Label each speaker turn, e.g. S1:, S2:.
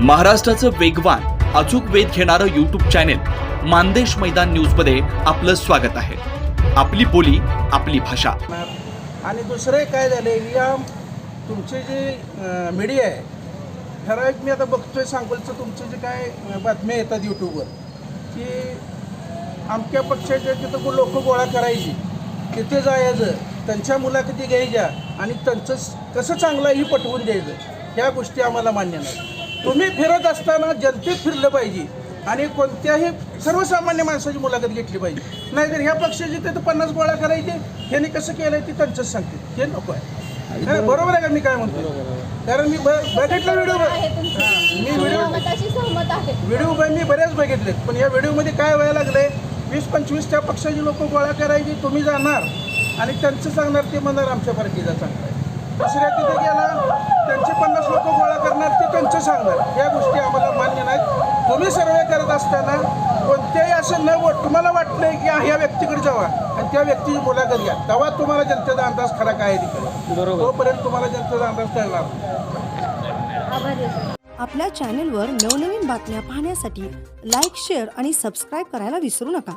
S1: महाराष्ट्राचं वेगवान अचूक वेध घेणारं यूट्यूब चॅनेल मानदेश मैदान न्यूजमध्ये आपलं स्वागत आहे. आपली बोली आपली भाषा.
S2: आणि दुसरं काय झाले या तुमचे जे मीडिया आहे ठराविक मी आता बघतोय सांगोलचं तुमचे जे काय बातम्या येतात यूट्यूबवर की आमच्या पक्षाच्या तिथं लोक गोळा करायची तिथे जायचं त्यांच्या मुलाखती घ्यायच्या आणि त्यांचं कसं चांगलं ही पटवून द्यायचं ह्या गोष्टी आम्हाला मान्य नाही तुम्ही फिरत असताना जनतेत फिरलं पाहिजे आणि कोणत्याही सर्वसामान्य माणसाची मुलाखत घेतली पाहिजे. नाहीतर ह्या पक्षाचे तिथं पन्नास गोळा करायचे. ह्याने कसं केलंय ते त्यांचंच सांगते. हे नको आहे. बरोबर. आहे का मी काय म्हणतो कारण मी ब- बघितलं व्हिडिओ
S3: आहे
S2: मी व्हिडिओ
S3: आहे
S2: व्हिडिओ पण मी बरेच बघितलेत. पण या व्हिडिओमध्ये काय व्हायला लागले वीस पंचवीस त्या पक्षाची लोक गोळा करायची तुम्ही जाणार. आणि त्यांचं सांगणार ते म्हणणार आमच्या पार्टीचा चांगला आहे. दुसऱ्या तिथे गेला त्यांचे पन्नास लोक करणार ते त्यांचं सांगणार. या गोष्टी आम्हाला मान्य नाहीत. तुम्ही सर्वे करत असताना कोणत्याही असं न वाट तुम्हाला वाटलंय की ह्या व्यक्तीकडे जावा आणि त्या व्यक्तीची मुलाखत घ्या. तेव्हा तुम्हाला जनतेचा अंदाज खरा काय आहे तिकडे? तोपर्यंत तुम्हाला जनतेचा अंदाज कळणार.
S4: आपल्या चॅनेलवर नवनवीन बातम्या पाहण्यासाठी लाईक शेअर आणि सबस्क्राईब करायला विसरू नका.